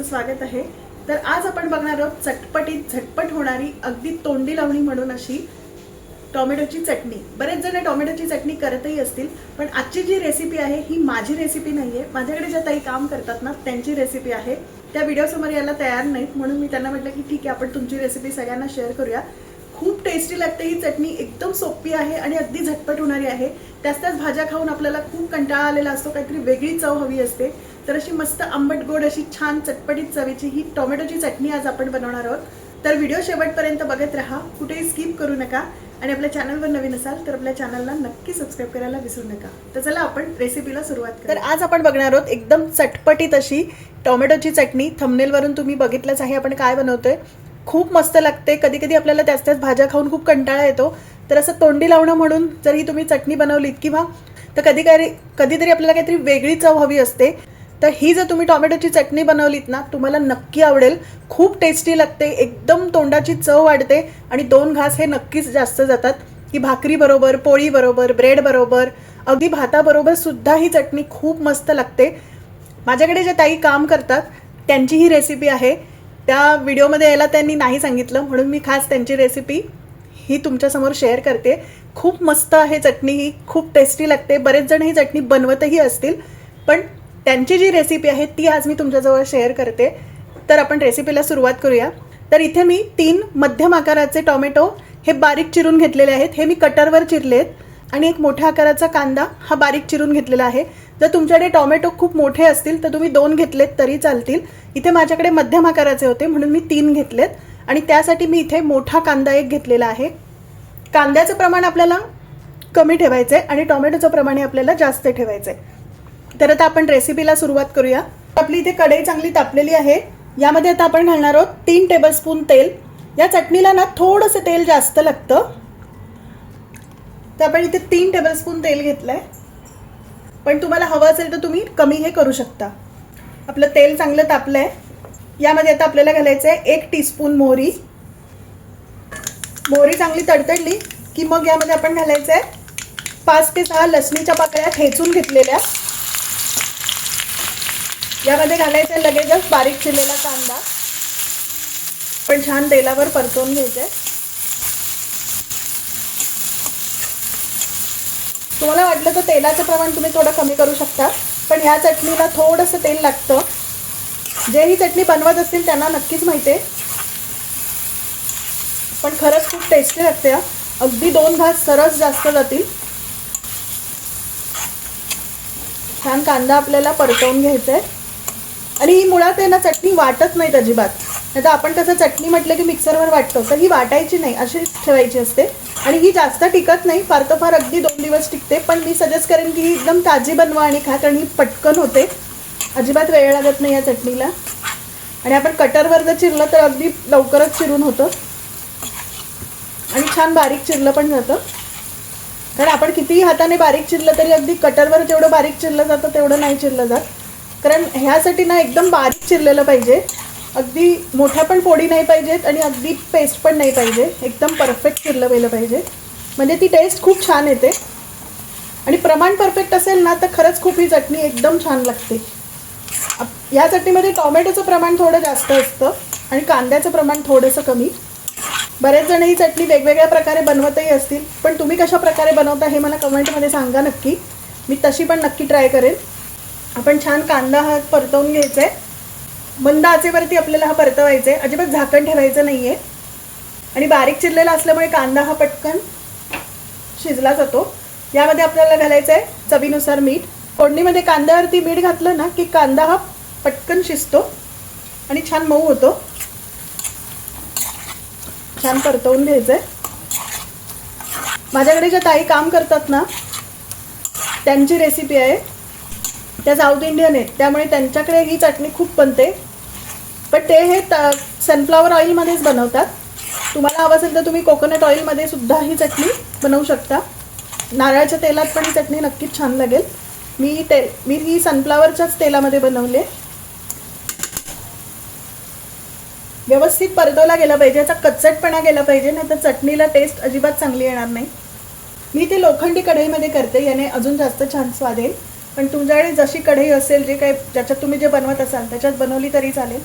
तुमचं स्वागत आहे. तर आज आपण बघणार आहोत चटपटीत झटपट होणारी अगदी तोंडी लावणी म्हणून अशी टोमॅटोची चटणी. बरेच जण टोमॅटोची चटणी करतही असतील पण आजची जी रेसिपी आहे ही माझी रेसिपी नाहीये. माझ्याकडे ज्या ताई काम करतात ना त्यांची रेसिपी आहे. त्या व्हिडिओ समोर यायला तयार नाहीत. म्हणून मी त्यांना म्हटलं की ठीक आहे आपण तुमची रेसिपी सगळ्यांना शेअर करूया. खूप टेस्टी लागते ही चटणी. एकदम सोपी आहे आणि अगदी झटपट होणारी आहे. त्याच त्याच भाज्या खाऊन आपल्याला खूप कंटाळा आलेला असतो. काहीतरी वेगळी चव हवी असते. तर अशी मस्त आंबट गोड अशी छान चटपटीत चवीची ही टोमॅटोची चटणी आज आपण बनवणार आहोत. तर व्हिडिओ शेवटपर्यंत बघत राहा कुठेही स्किप करू नका आणि आपल्या चॅनलवर नवीन असाल तर आपल्या चॅनलला नक्की सबस्क्राईब करायला विसरू नका. तर चला आपण रेसिपीला सुरुवात तर आज आपण बघणार आहोत एकदम चटपटीत अशी टोमॅटोची चटणी. थंबनेलवरून तुम्ही बघितलंच आहे आपण काय बनवतोय. खूप मस्त लागते. कधी कधी आपल्याला त्याच त्याच भाज्या खाऊन खूप कंटाळा येतो. तर असं तोंडी लावणं म्हणून जर ही तुम्ही चटणी बनवलीत किंवा तर कधी काही कधीतरी आपल्याला काहीतरी वेगळी चव हवी असते. तर ही जर तुम्ही टोमॅटोची चटणी बनवलीत ना तुम्हाला नक्की आवडेल. खूप टेस्टी लागते एकदम तोंडाची चव वाढते आणि दोन घास हे नक्कीच जास्त जातात. की भाकरीबरोबर पोळीबरोबर ब्रेडबरोबर अगदी भाताबरोबर सुद्धा ही चटणी खूप मस्त लागते. माझ्याकडे ज्या ताई काम करतात त्यांची ही रेसिपी आहे. त्या व्हिडिओमध्ये यायला त्यांनी नाही सांगितलं म्हणून मी खास त्यांची रेसिपी ही तुमच्यासमोर शेअर करते. खूप मस्त आहे चटणी ही खूप टेस्टी लागते. बरेच जण ही चटणी बनवतही असतील पण त्यांची जी रेसिपी आहे ती आज मी तुमच्याजवळ शेअर करते. तर आपण रेसिपीला सुरुवात करूया. तर इथे मी तीन मध्यम आकाराचे टोमॅटो हे बारीक चिरून घेतलेले आहेत. हे मी कटरवर चिरले आहेत आणि एक मोठ्या आकाराचा कांदा हा बारीक चिरून घेतलेला आहे. जर तुमच्याकडे टोमॅटो खूप मोठे असतील तर तुम्ही दोन घेतलेत तरी चालतील. इथे माझ्याकडे मध्यम आकाराचे होते म्हणून मी तीन घेतलेत. आणि त्यासाठी मी इथे मोठा कांदा एक घेतलेला आहे. कांद्याचं प्रमाण आपल्याला कमी ठेवायचं आहे आणि टोमॅटोचं प्रमाण हे आपल्याला जास्त ठेवायचं आहे तर आता आपण रेसिपीला सुरुवात करूया. आपली इथे कढई चांगली तापलेली आहे. यामध्ये आता आपण घालणार आहोत तीन टेबलस्पून तेल. या चटणीला ना थोडंसं तेल जास्त लागतं. तर आपण इथे तीन टेबलस्पून तेल घेतलं आहे पण तुम्हाला हवं असेल तर तुम्ही कमी हे करू शकता. आपलं तेल चांगलं तापलं आहे यामध्ये आता आपल्याला घालायचं आहे एक टीस्पून मोहरी. मोहरी चांगली तडतडली की मग यामध्ये आपण घालायचं आहे पाच ते सहा लसणीच्या पाकळ्या ठेचून घेतलेल्या. यामध्ये घालायचं आहे लगेचच बारीक चिरलेला कांदा. पण छान तेलावर परतवून घ्यायचं. आहे तुम्हाला वाटलं तर तेलाचं प्रमाण तुम्ही थोडं कमी करू शकता पण ह्या चटणीला थोडंसं तेल लागतं. जे ही चटणी बनवत असतील त्यांना नक्कीच माहिती आहे. पण खरंच खूप टेस्टी लागते अगदी दोन घास सरस जास्त जातील. छान कांदा आपल्याला परतवून घ्यायचा आहे आणि ही मुळात आहे ना चटणी वाटत नाहीत अजिबात. नाही तर आपण कसं चटणी म्हटलं की मिक्सरवर वाटतो. तर ही वाटायची नाही अशी ठेवायची असते. आणि ही जास्त टिकत नाही फार तर फार अगदी दोन दिवस टिकते. पण मी सजेस्ट करेन की ही एकदम ताजी बनवा आणि खा कारण ही पटकन होते. अजिबात वेळ लागत नाही या चटणीला. आणि आपण कटरवर जर चिरलं तर अगदी लवकरच चिरून होतं. आणि छान बारीक चिरलं पण जातं. कारण आपण कितीही हाताने बारीक चिरलं तरी अगदी कटरवर जेवढं बारीक चिरलं जातं तेवढं नाही चिरलं जात. कारण ह्यासाठी ना एकदम बारीक चिरलेलं पाहिजे. अगदी मोठ्या पण पोळी नाही पाहिजेत आणि अगदी पेस्ट पण नाही पाहिजे. एकदम परफेक्ट चिरलं गेलं पाहिजे. म्हणजे ती टेस्ट खूप छान येते. आणि प्रमाण परफेक्ट असेल ना तर खरंच खूप ही चटणी एकदम छान लागते. या चटणीमध्ये टॉमॅटोचं प्रमाण थोडं जास्त असतं आणि कांद्याचं प्रमाण थोडंसं कमी. बरेच जण ही चटणी वेगवेगळ्या प्रकारे बनवतही असतील पण तुम्ही कशा प्रकारे बनवता हे मला कमेंटमध्ये सांगा नक्की. मी तशी पण नक्की ट्राय करेन. आपण छान कांदा हा परतवून घ्यायचा आहे मंद आचेवरती आपल्याला हा परतवायचा आहे अजिबात झाकण ठेवायचं नाही आहे आणि बारीक चिरलेला असल्यामुळे कांदा हा पटकन शिजला जातो. यामध्ये आपल्याला घालायचं आहे चवीनुसार मीठ. फोडणीमध्ये कांद्यावरती मीठ घातलं ना की कांदा हा पटकन शिजतो. आणि छान मऊ होतो. छान परतवून घ्यायचं आहे माझ्याकडे ज्या ताई काम करतात ना त्यांची रेसिपी आहे. त्या साऊथ इंडियन आहेत. त्यामुळे त्यांच्याकडे ही चटणी खूप बनते. पण ते हे त सनफ्लावर ऑइलमध्येच बनवतात. तुम्हाला हवं असेल तर तुम्ही कोकोनट ऑइलमध्ये सुद्धा ही चटणी बनवू शकता. नारळाच्या तेलात पण ही चटणी नक्कीच छान लागेल. मी ते मी ही सनफ्लावरच्याच तेलामध्ये बनवले व्यवस्थित परतवला गेला पाहिजे. याचा कच्चटपणा गेला पाहिजे नाही तर चटणीला टेस्ट अजिबात चांगली येणार नाही. मी ते लोखंडी कढईमध्ये करते. याने अजून जास्त छान स्वाद येईल. पण तुमच्याकडे जशी कढई असेल जे काही ज्याच्यात तुम्ही जे बनवत असाल त्याच्यात बनवली तरी चालेल.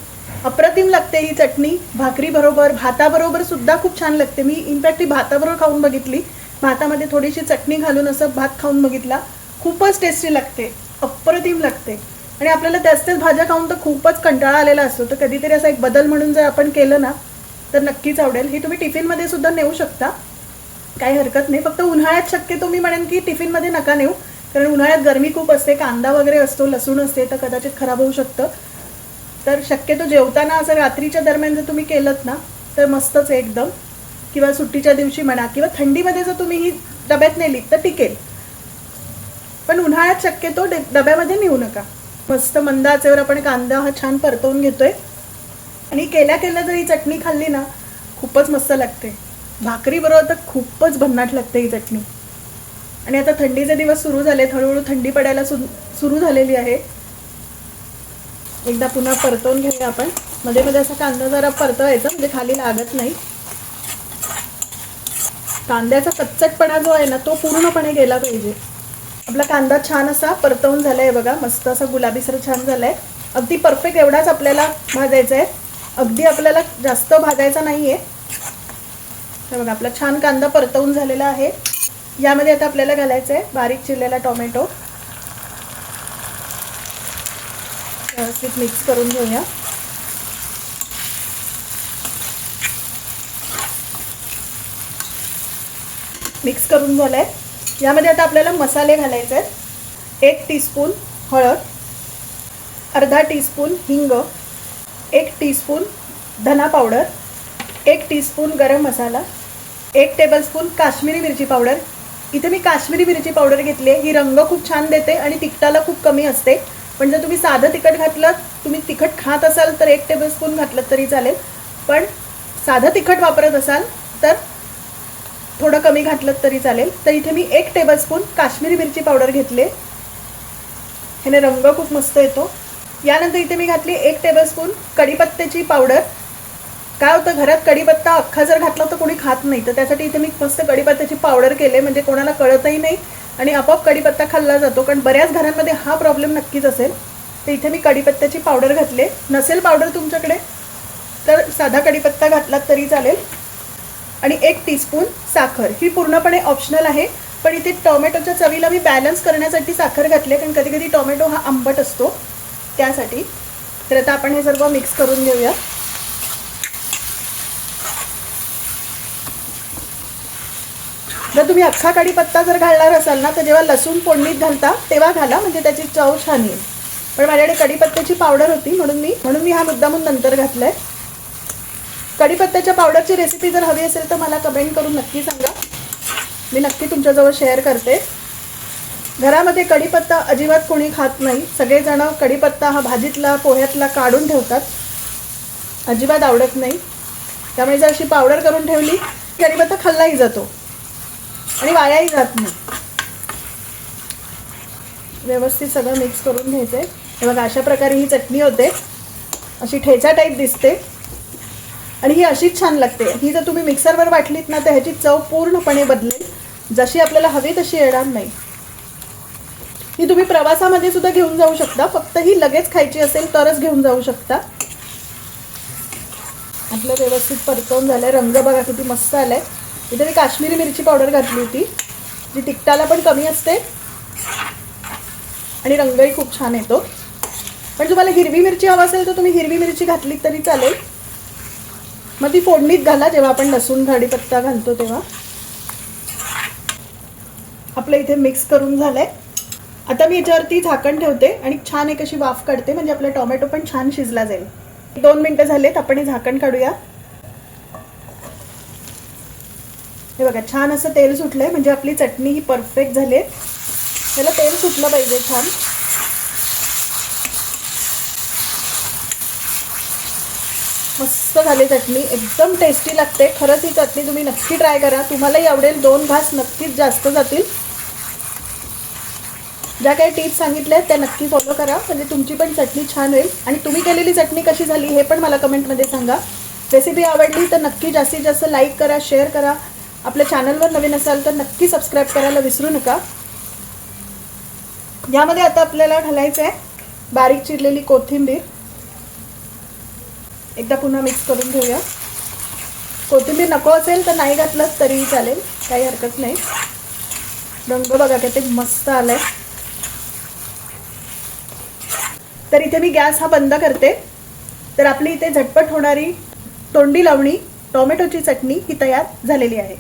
अप्रतिम लागते ही चटणी. भाकरी बरोबर भाताबरोबर सुद्धा खूप छान लागते. मी इनफॅक्ट ही भाताबरोबर खाऊन बघितली. भातामध्ये थोडीशी चटणी घालून असं भात खाऊन बघितला. खूपच टेस्टी लागते. अप्रतिम लागते. आणि आपल्याला त्याच त्याच भाज्या खाऊन तर खूपच कंटाळा आलेला असतो. तर कधीतरी असा एक बदल म्हणून जर आपण केलं ना तर नक्कीच आवडेल. हे तुम्ही टिफिनमध्ये सुद्धा नेऊ शकता. काही हरकत नाही. फक्त उन्हाळ्यात शक्यतो मी म्हणेन की टिफिनमध्ये नका नेऊ. कारण उन्हाळ्यात गरमी खूप असते कांदा वगैरे असतो लसूण असते तर कदाचित खराब होऊ शकतं. तर शक्यतो जेवताना असं रात्रीच्या दरम्यान जर तुम्ही केलं ना तर मस्तच एकदम. किंवा सुट्टीच्या दिवशी म्हणा किंवा थंडीमध्ये जर तुम्ही ही डब्यात नेली तर टिकेल. पण उन्हाळ्यात शक्यतो डब्यामध्ये नेऊ नका. मस्त मंद आचेवर आपण कांदा हा छान परतवून घेतोय. आणि केल्या केल्या जर ही चटणी खाल्ली ना खूपच मस्त लागते. भाकरी बरोबर तर खूपच भन्नाट लागते ही चटणी. आणि आता थंडीचे दिवस सुरू झालेत हळूहळू थंडी पडायला सुरू झालेली आहे. एकदा पुन्हा परतवून घेऊया आपण. मध्ये मध्ये असा कांदा जरा परतवायचा म्हणजे खाली लागत नाही. कांद्याचा कच्चटपणा जो आहे ना तो पूर्णपणे गेला पाहिजे. आपला कांदा छान असा परतवून झालाय बघा मस्त असा गुलाबीसर छान झालाय. अगदी परफेक्ट एवढाच आपल्याला भाजायचा आहे. अगदी आपल्याला जास्त भाजायचा नाहीये. हे बघा आपला छान कांदा परतवून झालेला आहे. यामध्ये आता आपल्याला घालायचं आहे बारीक चिरलेला टोमॅटो. व्यवस्थित मिक्स करून घेऊया. मिक्स करून झालाय. यामध्ये आता आपल्याला मसाले घालायचे आहेत एक टीस्पून हळद अर्धा टीस्पून हिंग एक टीस्पून धना पावडर एक टीस्पून गरम मसाला एक टेबलस्पून काश्मीरी मिरची पावडर इथे मी काश्मीरी मिरची पावडर घेतली आहे. ही रंग खूप छान देते आणि तिखटाला खूप कमी असते. पण जर तुम्ही साधं तिखट घातलं तुम्ही तिखट खात असाल तर एक टेबलस्पून घातलं तरी चालेल. पण साधं तिखट वापरत असाल तर थोडं कमी घातलं तरी चालेल. तर इथे मी एक टेबलस्पून काश्मीरी मिरची पावडर घेतले ह्याने रंग खूप मस्त येतो. यानंतर इथे मी घातली एक टेबलस्पून कढीपत्त्याची पावडर काय होतं घरात कढीपत्ता अख्खा जर घातला तर कोणी खात नाही. तर त्यासाठी इथे मी मस्त कडीपत्त्याची पावडर केले म्हणजे कोणाला कळतही नाही आणि आपोआप कढीपत्ता खाल्ला जातो. कारण बऱ्याच घरांमध्ये हा प्रॉब्लेम नक्कीच असेल. तर इथे मी कढीपत्त्याची पावडर घातले. नसेल पावडर तुमच्याकडे तर साधा कढीपत्ता घातलात तरी चालेल. आणि एक टीस्पून साखर. ही पूर्णपणे ऑप्शनल आहे पण इथे टोमॅटोच्या चवीला मी बॅलन्स करण्यासाठी साखर घातले कारण कधी कधी टोमॅटो हा आंबट असतो त्यासाठी. तर आता आपण हे सर्व मिक्स करून घेऊया जर तुम्ही अख्खा कढीपत्ता जर घालणार असाल ना तर जेव्हा लसूण फोडणीत घालता तेव्हा घाला म्हणजे त्याची चव छान येईल. पण माझ्याकडे कढीपत्त्याची पावडर होती म्हणून मी म्हणून मी हा मुद्दामून नंतर घातलाय. कढीपत्त्याच्या पावडरची रेसिपी जर हवी असेल तर मला कमेंट करून नक्की सांगा. मी नक्की तुमच्याजवळ शेअर करते. घरामध्ये कढीपत्ता अजिबात कोणी खात नाही. सगळेजण कढीपत्ता हा भाजीतला पोह्यातला काढून ठेवतात. अजिबात आवडत नाही. त्यामुळे जर अशी पावडर करून ठेवली कढीपत्ता खाल्लाही जातो. आणि वायाही जात नाही. व्यवस्थित सगळं मिक्स करून घ्यायचं आहे हे बघा अशा प्रकारे ही चटणी होते. अशी ठेचा टाईप दिसते. आणि ही अशीच छान लागते. ही जर तुम्ही मिक्सरवर वाटलीत ना तर ह्याची चव पूर्णपणे बदलेल. जशी आपल्याला हवी तशी येणार नाही. ही तुम्ही प्रवासामध्ये सुद्धा घेऊन जाऊ शकता. फक्त ही लगेच खायची असेल तरच घेऊन जाऊ शकता. आपलं व्यवस्थित परतवून झालंय. रंग बघा किती मस्त आलाय. इथे मी काश्मीरी मिरची पावडर घातली होती. जी तिखटाला पण कमी असते. आणि रंगही खूप छान येतो. पण तुम्हाला हिरवी मिरची हवा असेल तर तुम्ही हिरवी मिरची घातली तरी चालेल. मग ती फोडणीत घाला जेव्हा आपण लसूण कढीपत्ता घालतो तेव्हा. आपलं इथे मिक्स करून झालंय. आता मी याच्यावरती झाकण ठेवते आणि छान एक अशी वाफ काढते म्हणजे आपला टोमॅटो पण छान शिजला जाईल. दोन मिनटं झालेत आपण हे झाकण काढूया. हे बघा छान असं तेल सुटलंय म्हणजे आपली चटणी ही परफेक्ट झाली. आहे त्याला तेल सुटलं पाहिजे छान. मस्त झाली चटणी एकदम टेस्टी लागते. खरंच ही चटणी तुम्ही नक्की ट्राय करा. तुम्हालाही आवडेल दोन घास नक्कीच जास्त जातील. ज्या काही टिप्स सांगितल्या आहेत त्या नक्की फॉलो करा. म्हणजे तुमची पण चटणी छान होईल. आणि तुम्ही केलेली चटणी कशी झाली हे पण मला कमेंटमध्ये सांगा. रेसिपी आवडली तर नक्की जास्तीत जास्त लाईक करा शेअर करा. आपल्या चॅनलवर नवीन असाल तर नक्की सबस्क्राईब करायला विसरू नका. यामध्ये आता आपल्याला घालायचं आहे. बारीक चिरलेली कोथिंबीर. एकदा पुन्हा मिक्स करून घेऊया. कोथिंबीर नको असेल तर नाही घातलं तरीही चालेल. काही हरकत नाही. रंग बघा ते मस्त आलाय. तर इथे मी गॅस हा बंद करते. तर आपली इथे झटपट होणारी तोंडी लावणी टोमॅटोची चटणी ही तयार झालेली आहे.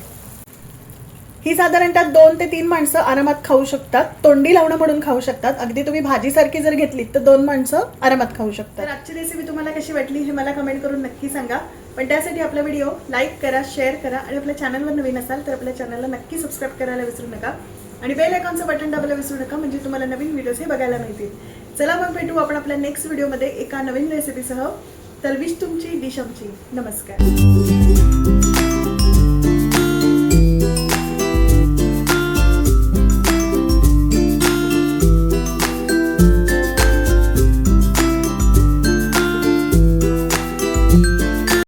ही साधारणतः दोन ते तीन माणसं आरामात खाऊ शकतात. तोंडी लावणं म्हणून खाऊ शकतात. अगदी तुम्ही भाजीसारखी जर घेतली तर दोन माणसं आरामात खाऊ शकतात. तर आजची रेसिपी तुम्हाला कशी वाटली हे मला कमेंट करून नक्की सांगा. पण त्यासाठी आपला व्हिडिओ लाईक करा शेअर करा आणि आपल्या चॅनलवर नवीन असाल तर आपल्या चॅनलला नक्की सबस्क्राईब करायला विसरू नका. आणि बेल आयकॉनचं बटन दाबायला विसरू नका म्हणजे तुम्हाला नवीन व्हिडिओज हे बघायला मिळतील. चला मग भेटू आपण आपल्या नेक्स्ट व्हिडिओमध्ये एका नवीन रेसिपीसह तर विश तुमची डिश आमची. नमस्कार.